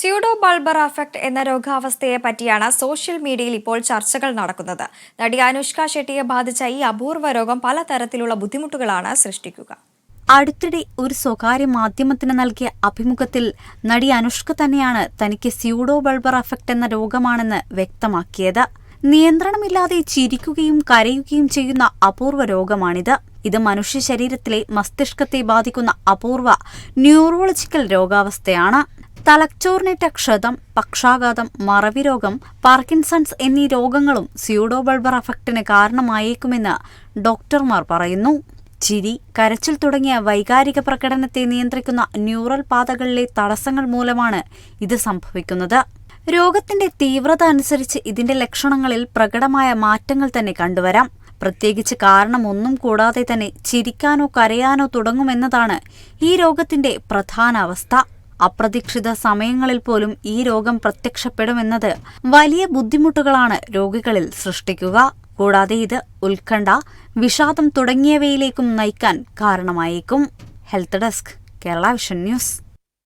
Pseudo bulbar affect എന്ന രോഗാവസ്ഥയെ പറ്റിയാണ് social മീഡിയയിൽ ഇപ്പോൾ ചർച്ചകൾ നടക്കുന്നത്. നടി അനുഷ്ക ഷെട്ടിയെ ബാധിച്ച ഈ അപൂർവ രോഗം പലതരത്തിലുള്ള ബുദ്ധിമുട്ടുകളാണ് സൃഷ്ടിക്കുക. അടുത്തിടെ ഒരു സ്വകാര്യ മാധ്യമത്തിന് നൽകിയ അഭിമുഖത്തിൽ നടി അനുഷ്ക തന്നെയാണ് തനിക്ക് സ്യൂഡോ ബൾബർ അഫക്ട് എന്ന രോഗമാണെന്ന് വ്യക്തമാക്കിയത്. നിയന്ത്രണമില്ലാതെ ചിരിക്കുകയും കരയുകയും ചെയ്യുന്ന അപൂർവ രോഗമാണിത്. ഇത് മനുഷ്യ ശരീരത്തിലെ മസ്തിഷ്കത്തെ ബാധിക്കുന്ന അപൂർവ ന്യൂറോളജിക്കൽ രോഗാവസ്ഥയാണ്. തലച്ചോറിനേറ്റ ക്ഷതം പക്ഷാഘാതം മറവി രോഗം പാർക്കിൻസൺസ് എന്നീ രോഗങ്ങളും സ്യൂഡോബൾബർ അഫക്റ്റിന് കാരണമായേക്കുമെന്ന് ഡോക്ടർമാർ പറയുന്നു. ചിരി കരച്ചിൽ തുടങ്ങിയ വൈകാരിക പ്രകടനത്തെ നിയന്ത്രിക്കുന്ന ന്യൂറൽ പാതകളിലെ തടസ്സങ്ങൾ മൂലമാണ് ഇത് സംഭവിക്കുന്നത്. രോഗത്തിന്റെ തീവ്രത അനുസരിച്ച് ഇതിന്റെ ലക്ഷണങ്ങളിൽ പ്രകടമായ മാറ്റങ്ങൾ തന്നെ കണ്ടുവരാം. പ്രത്യേകിച്ച് കാരണമൊന്നും കൂടാതെ തന്നെ ചിരിക്കാനോ കരയാനോ തുടങ്ങുമെന്നതാണ് ഈ രോഗത്തിന്റെ പ്രധാന അവസ്ഥ. അപ്രതീക്ഷിത സമയങ്ങളിൽ പോലും ഈ രോഗം പ്രത്യക്ഷപ്പെടുമെന്നത് വലിയ ബുദ്ധിമുട്ടുകളാണ് രോഗികളിൽ സൃഷ്ടിക്കുക. കൂടാതെ ഇത് ഉത്കണ്ഠ വിഷാദം തുടങ്ങിയവയിലേക്കും നയിക്കാൻ കാരണമായേക്കും. Health desk Kerala vision news.